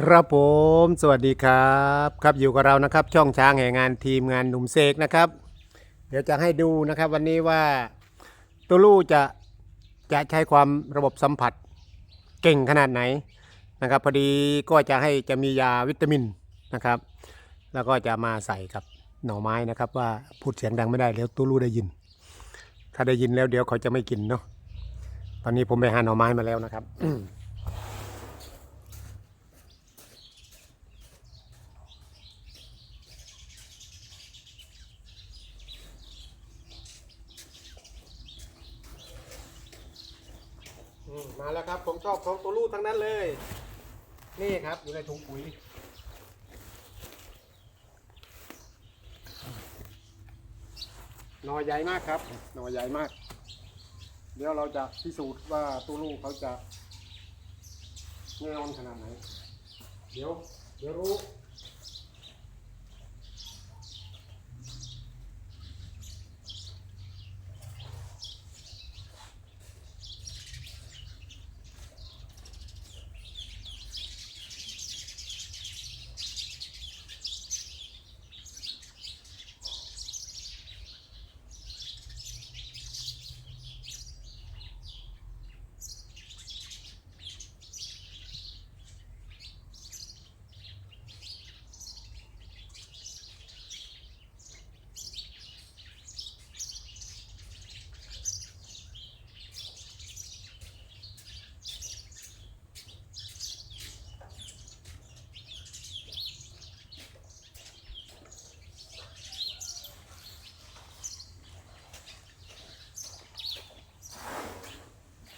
ครับผมสวัสดีครับ ครับอยู่กับเรานะครับ ช่องช้างแห่งงานทีมงานหนุ่มเสกนะครับ เดี๋ยวจะให้ดูนะครับวันนี้ว่าตัวลูจะจะใช้ความระบบสัมผัสเก่งขนาดไหนนะครับ พอดีก็จะให้จะมียาวิตามินนะครับ แล้วก็จะมาใส่กับหน่อไม้นะครับ ว่าพูดเสียงดังไม่ได้เดี๋ยวตัวลูได้ยิน ถ้าได้ยินแล้วเดี๋ยวเขาจะไม่กินเนาะตอนนี้ผมไปหาหน่อไม้มาแล้วนะครับ อืมมาแล้วครับ ผมชอบของตัวลูกทั้งนั้นเลย นี่ครับ อยู่ในถุงปุ๋ยหนอใหญ่มากครับ หนอใหญ่มาก เดี๋ยวเราจะพิสูจน์ว่าตัวลูกเขาจะแน่นอนขนาดไหน เดี๋ยว เดี๋ยวรู้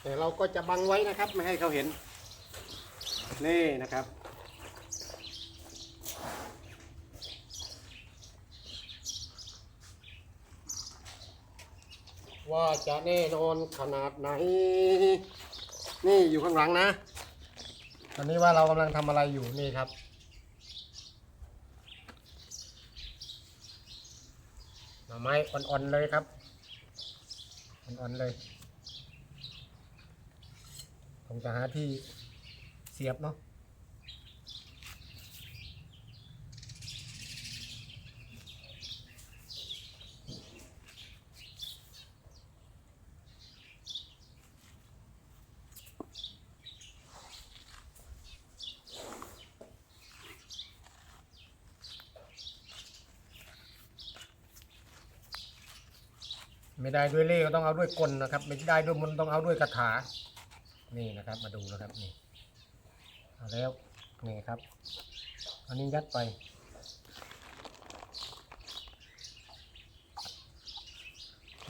แต่เราก็จะบังไว้นะครับ ไม่ให้เขาเห็น นี่นะครับ ว่าจะแน่นอนขนาดไหน นี่อยู่ข้างหลังนะ ตอนนี้ว่าเรากำลังทำอะไรอยู่นี่ครับหน่อไม้อ่อนๆเลยครับ อ่อนๆเลย ผมจะหาที่เสียบเนาะไม่ได้ด้วยเล่ก็ต้องเอาด้วยกลนะครับ ไม่ได้ด้วยมนต์ต้องเอาด้วยคาถา นี่นะครับมาดูนะครับนี่เอาแล้วนี่ครับ อันนี้ยัดไป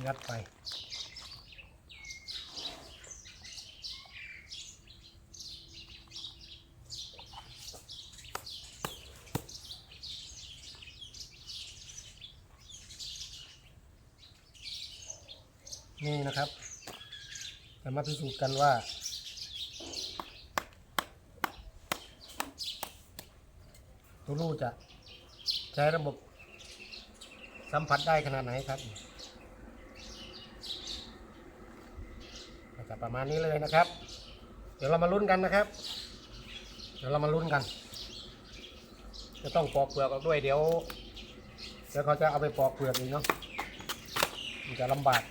ยัดไปนี่นะครับจะมาพิสูจน์กันว่า ตัวลูจะใช้ระบบสัมผัสได้ขนาดไหนครับจะประมาณนี้เลยนะครับ เดี๋ยวเรามาลุ้นกันนะครับ เดี๋ยวเรามาลุ้นกัน จะต้องปอกเปลือกออกด้วยเดี๋ยวเดี๋ยวเขาจะเอาไปปอกเปลือกอีกเนาะมันจะลำบาก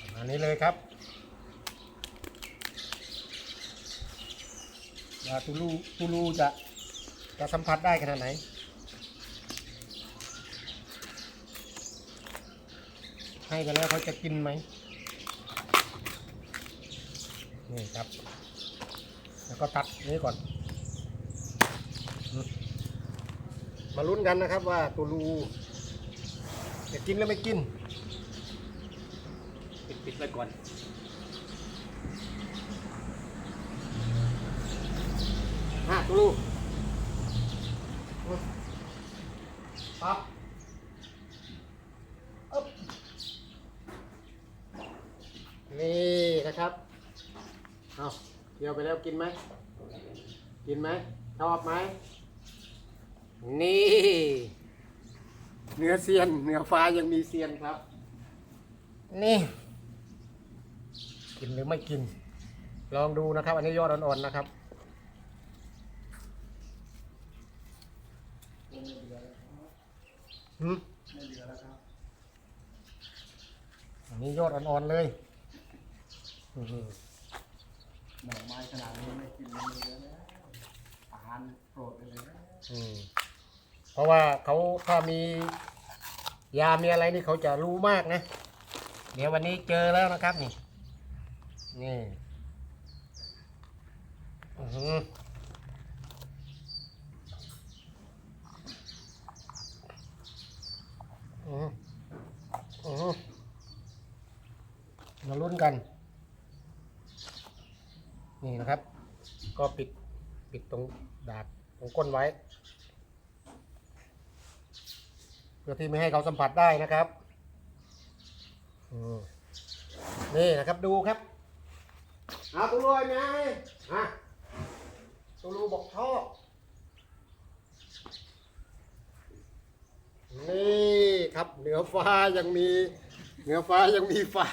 ประมาณนี้ เลยครับว่าตูลูตูลูจะจะสัมผัสได้ขนาดไหน ให้กันแล้วเขาจะกินไหมนี่ครับ แล้วก็ตัดนี้ก่อนมมาลุ้นกันนะครับว่าตูลูจะกินหรือไม่กิน ปิดปิดไว้ก่อนห้าตัวลูกปั๊บอึ๊บนี่นะครับเอาเกี่ยวไปแล้วกินไหม กินไหมชอบไหม นี่เนื้อเซียนเนื้อฟ้ายังมีเซียนครับ นี่ กินหรือไม่กิน ลองดูนะครับ อันนี้ยอดอ่อนๆนะครับหืมอันนี้ยอดอ่อนๆเลยอือหือหน่อไม้ขนาดนี้ไม่กินมันเยนะอาหารโปรดเลยนะเพราะว่าเขาถ้ามียามีอะไรนี่เขาจะรู้มากนะ เดี๋ยววันนี้เจอแล้วนะครับนี่ นี่อือหืออืออือมาลุ้นกัน นี่นะครับ ก็ปิดปิดตรงดาดตรงก้นไว้ เพื่อที่ไม่ให้เขาสัมผัสได้นะครับอืมนี่นะครับดูครับ เอาตูรูไอ้ไงอะตูรูบอกชอบนี่ครับเหนือฟ้ายังมี เหนือฟ้ายังมีฟ้า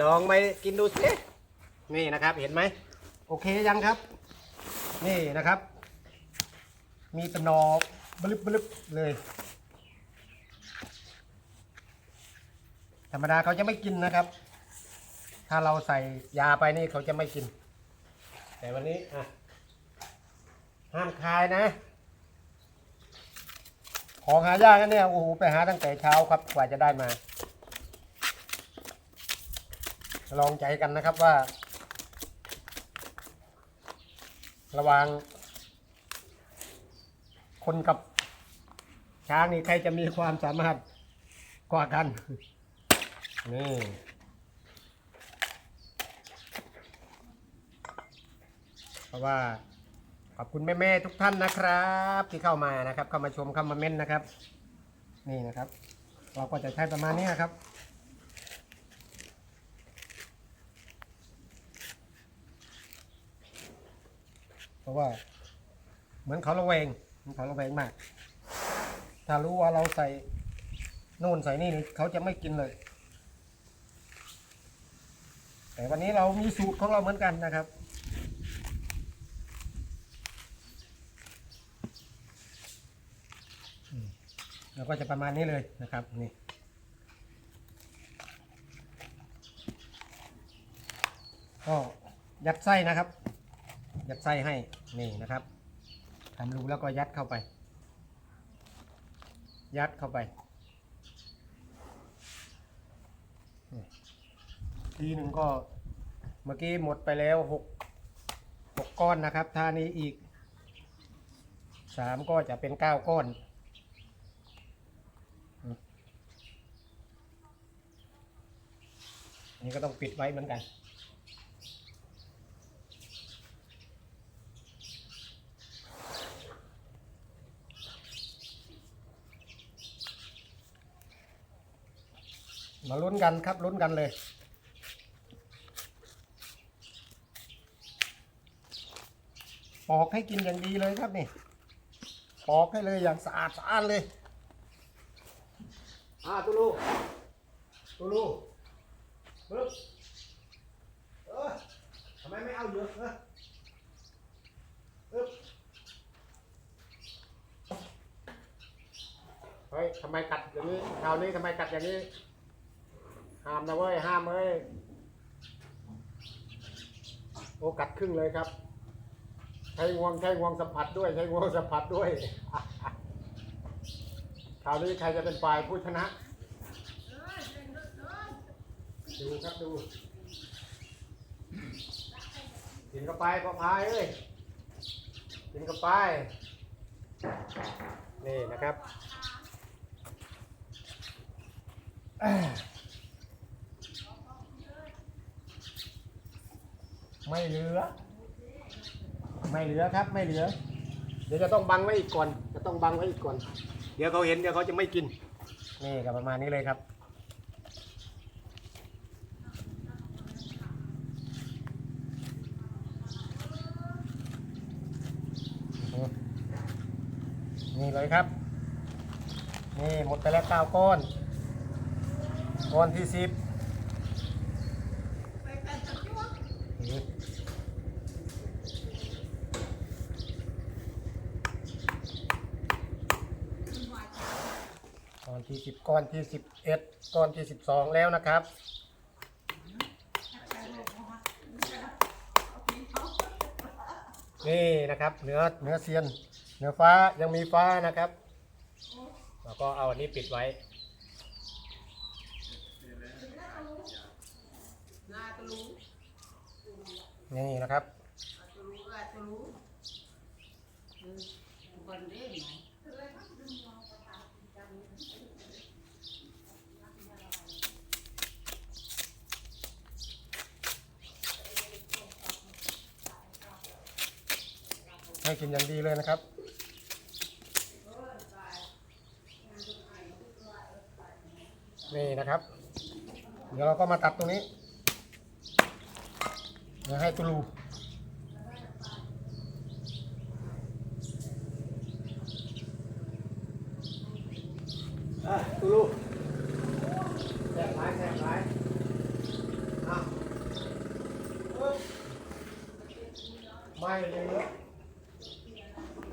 ลองไปกินดูสินี่นะครับ เห็นไหมโอเคยังครับ นี่นะครับ มีตะนอบลึบบลึบเลย ธรรมดาเขาจะไม่กินนะครับ ถ้าเราใส่ยาไปนี่เขาจะไม่กิน แต่วันนี้อะห้ามคายนะ ของหายากนะเนี่ยโอ้โหไปหาตั้งแต่เช้าครับกว่าจะได้มา ลองใจกันนะครับว่า ระว่างคนกับช้างนี่ใครจะมีความสามารถกว่ากัน นี่ เพ ราะว่าขอบคุณแม่ๆทุกท่านนะครับ ที่เข้ามานะครับ เข้ามาชมเข้ามาเม้นนะครับ นี่นะครับ เราก็จะใช้ประมาณนี้นะครับเพราะว่า เหมือนเขาระแวงเหมือนเขาระแวงมาก ถ้ารู้ว่าเราใส่นู่นใส่นี่นี่เขาจะไม่กินเลย แต่วันนี้เรามีสูตรของเราเหมือนกันนะครับ เราก็จะประมาณนี้เลยนะครับนี่ก็ยัดไส้นะครับ ยัดไส้ให้นี่นะครับทำรูแล้วก็ยัดเข้าไป ยัดเข้าไปทีหนึ่งก็เมื่อกี้หมดไปแล้วหกหกก้อนนะครับท่านี้อีกสามก็จะเป็นเก้าก้อนอืมอั นี้ก็ต้องปิดไว้เหมือนกัน มาลุ้นกันครับลุ้นกันเลยปอกให้กินอย่างดีเลยครับนี่ปอกให้เลยอย่างสะอาดสะอาดเลย อ่าตูลูตูลู ปึ๊บเออทำไมไม่เอาเยอะเออปึ๊บเฮ้ยทำไมกัดอย่างนี้คราวนี้ทำไมกัดอย่างนี้ ห้ามนะเว้ย ห้ามเว้ย โอ้กัดครึ่งเลยครับ ใช้งวง ใช้งวงสัมผัสด้วย ใช้งวงสัมผัสด้วย คราวนี้ใครจะเป็นฝ่ายผู้ชนะ ดูครับดูกินกระไปก็พายเอ้ยกินกระไปนี่นะครับไม่เหลือ ไม่เหลือครับไม่เหลือ เดี๋ยวจะต้องบังไว้อีกก่อน จะต้องบังไว้อีกก่อน เดี๋ยวเขาเห็นเดี๋ยวเขาจะไม่กิน นี่ก็ประมาณนี้เลยครับ นี่ นี่เลยครับ นี่หมดไปแล้วเก้าก้อน ก้อนที่สิบก้อนที่สิบก้อนที่สิบเอ็ดก้อนที่สิบสองแล้วนะครับนี่นะครับเนื้อเนื้อเซียน เนื้อฟ้ายังมีฟ้านะครับ แล้วก็เอาอันนี้ปิดไว้นี่นะครับให้กินอย่างดีเลยนะครับ นี่นะครับ เดี๋ยวเราก็มาตัดตรงนี้เดี๋ยวให้ตุลูอะตูลูแซ่บร้ายแซ่บร้ายอะปึ๊บไม่เหลือ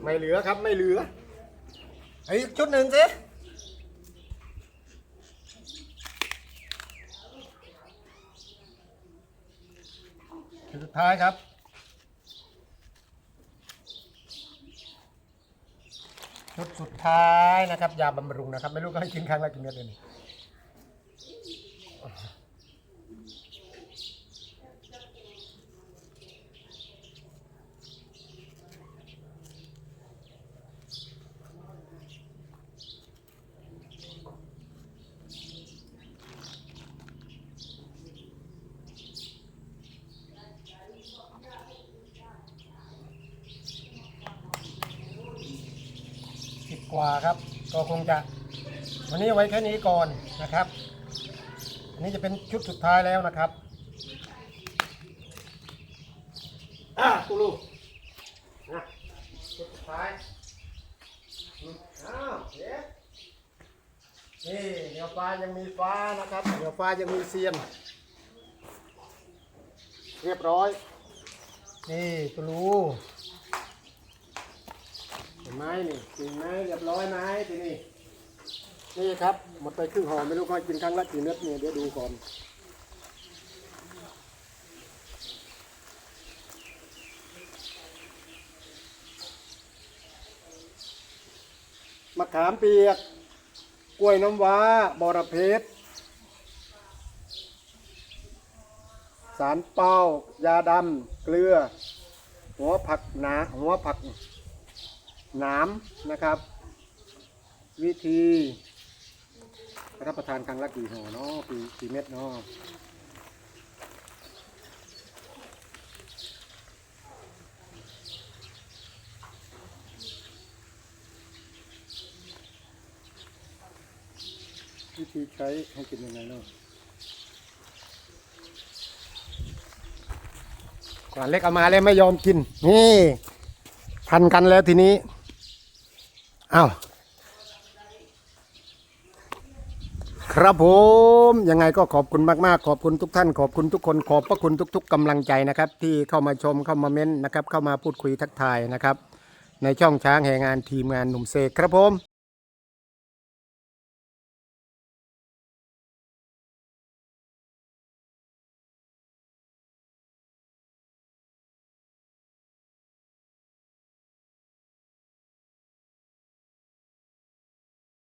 ไม่เหลือครับ ไม่เหลือไอ้ยชุดหนึ่งสิชุดสุด ท้ายครับ ชุดสุดท้ายนะครับ ยาบำรุงนะครับ ไม่รู้ก็ให้กินครั้งละกี่เม็ดเลยนี่ กว่าครับ ก็คงจะ วันนี้เอาไว้แค่นี้ก่อนนะครับ อันนี้จะเป็นชุดสุดท้ายแล้วนะครับอะตูลูนะชุดสุดท้ายอืมอ้าวเดี๋ยวนี่เหนือฟ้ายังมีฟ้านะครับเหนือฟ้ายังมีเซียน เรียบร้อย นี่ตูรูเห็ นไหมนี่จริงไหมเรียบร้อยไหมทีนี่นี่ครับ หมดไปครึ่งห่อไม่รู้เขาให้กินครั้งละกี่เม็ดเนี่ยเดี๋ยวดูก่อนมะขามเปียก กล้วยน้ำว้าบอระเพ็ดสารเป้ายาดำเกลือ หัวผักหนาหัวผัก หนามนะครับ วิธีรับประทานครั้งละกี่ห่อเนาะกี่กี่เม็ดเนาะวิธีใช้ให้กินยังไงเนาะก่อนเล็กเอามาแล้วไม่ยอมกิน นี่ พันกันแล้วทีนี้ อ้าวครับผมยังไงก็ขอบคุณมากๆ ขอบคุณทุกท่าน ขอบคุณทุกคนขอบพระคุณทุก ๆกำลังใจนะครับ ที่เข้ามาชมเข้ามาเม้นต์นะครับ เข้ามาพูดคุยทักทายนะครับ ในช่องช้างแห่งงานทีมงานหนุ่มเซกครับผม